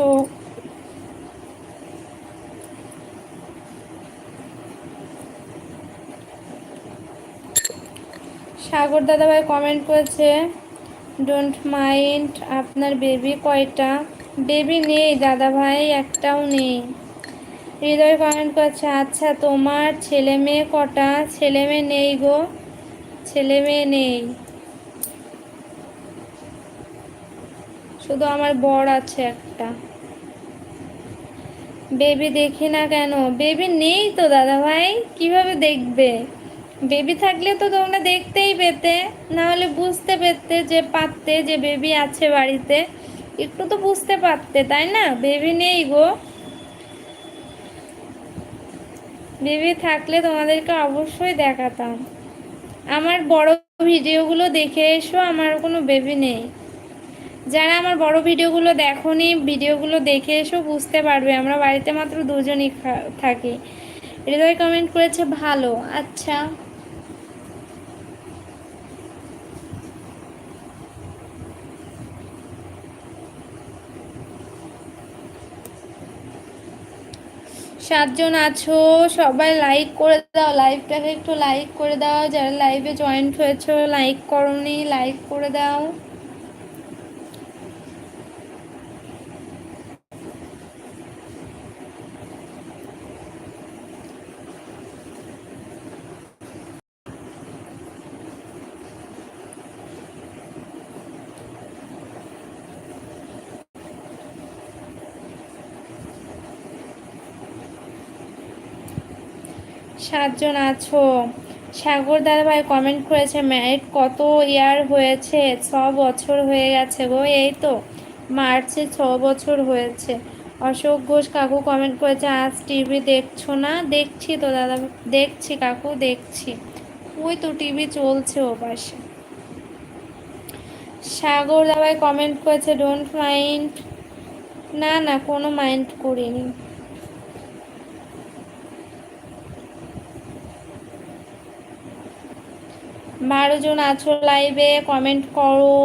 আছো সাগর দাদাভাই কমেন্ট করেছে ডোন্ট মাইন্ড আপনার বেবি কয়টা? বেবি নেই দাদাভাই, একটাও নেই। হৃদয় কমেন্ট করছে আচ্ছা তোমার ছেলে মেয়ে কটা? ছেলে মেয়ে নেই গো, ছেলে মেয়ে নেই। শুধু আমার বর আছে একটা। বেবি দেখি না কেন? বেবি নেই তো দাদা ভাই, কীভাবে দেখবে? বেবি থাকলে তো তোমরা দেখতেই পেতে, না হলে বুঝতে পেতে যে পারতে যে বেবি আছে বাড়িতে। একটু তো বুঝতে পারতে, তাই না? বেবি নেই গো। বেবি থাকলে তোমাদেরকে অবশ্যই দেখাতাম। আমার বড় ভিডিওগুলো দেখে এসো, আমার কোনো বেবি নেই। যারা আমার বড় ভিডিওগুলো দেখনি, ভিডিওগুলো দেখে এসো, বুঝতে পারবে। আমরা বাড়িতে মাত্র দুজনই থাকি। হৃদয় কমেন্ট করেছে, ভালো আচ্ছা। সাতজন আছো, সবাই লাইক করে দাও। লাইভটাকে একটু লাইক করে দাও। যারা লাইভে জয়েন্ট হয়েছো লাইক করনি লাইক করে দাও। সাতজন আছো? সাগর দাদাভাই কমেন্ট করেছে ম্যারিড কত ইয়ার হয়েছে? ছ বছর হয়ে গেছে গো, এই তো মার্চে ছ বছর হয়েছে। অশোক ঘোষ কাকু কমেন্ট করেছে, আজ টিভি দেখছ না? দেখছি তো দাদা, দেখছি কাকু, দেখছি। ওই তো টিভি চলছে ও পাশে। সাগর দাদাভাই কমেন্ট করেছে ডোন্ট মাইন্ড না না, কোনো মাইন্ড করিনি। বারো জন আছো লাইভে কমেন্ট করো।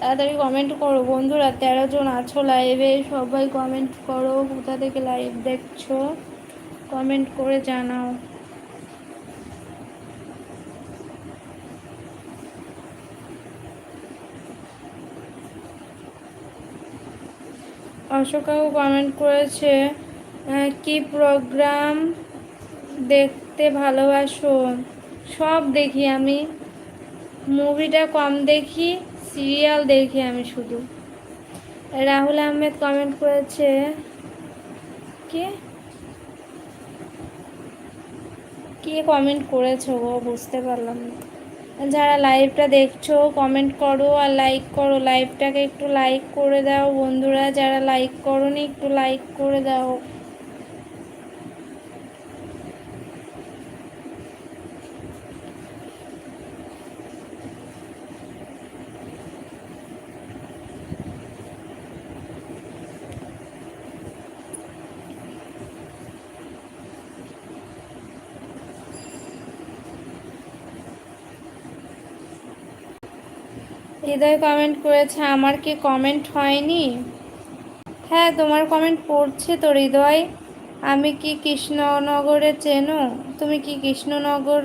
তাড়াতাড়ি কমেন্ট করো। বন্ধুরা, তেরো জন আছো লাইভে সবাই কমেন্ট করো। কোথা থেকে লাইভ দেখছ? কমেন্ট করে জানাও। অশোকাও কমেন্ট করেছে কি প্রোগ্রাম দেখতে ভালোবাসো? সব দেখি আমি। মুভিটা কম দেখি সিরিয়াল দেখি আমি শুধু। রাহুল আহমেদ কমেন্ট করেছে, কে? কে কমেন্ট করেছ গো? বুঝতে পারলাম না। যারা লাইভটা দেখছ কমেন্ট করো আর লাইক করো। লাইভটাকে একটু লাইক করে দাও বন্ধুরা। যারা লাইক করো একটু লাইক করে দাও। হৃদয় কমেন্ট করেছে, আমার কি কমেন্ট হয়নি? হ্যাঁ তোমার কমেন্ট পড়ছে তো হৃদয়। আমি কি কৃষ্ণনগরে চেনো? তুমি কি কৃষ্ণনগর?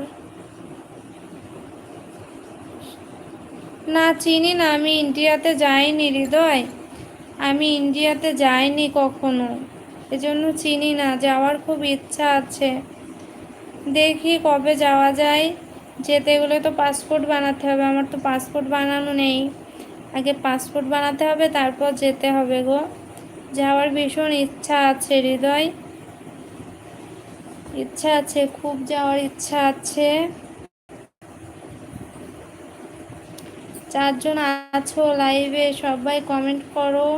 না, চিনি না, আমি ইন্ডিয়াতে যাইনি হৃদয়। আমি ইন্ডিয়াতে যাইনি কখনো। এজন্য চিনি না, যাওয়ার খুব ইচ্ছা আছে। দেখি কবে যাওয়া যায়। যেতে গেলে তো পাসপোর্ট বানাতে হবে, আমার তো পাসপোর্ট বানানো নেই। আগে পাসপোর্ট বানাতে হবে, তারপর যেতে হবে গো। যাওয়ার ভীষণ ইচ্ছা আছে, হৃদয়। ইচ্ছা আছে, খুব যাওয়ার ইচ্ছা আছে। চারজন আছো লাইভে সবাই কমেন্ট করো।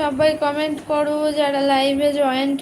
সবাই কমেন্ট করো যারা লাইভে জয়েন্ট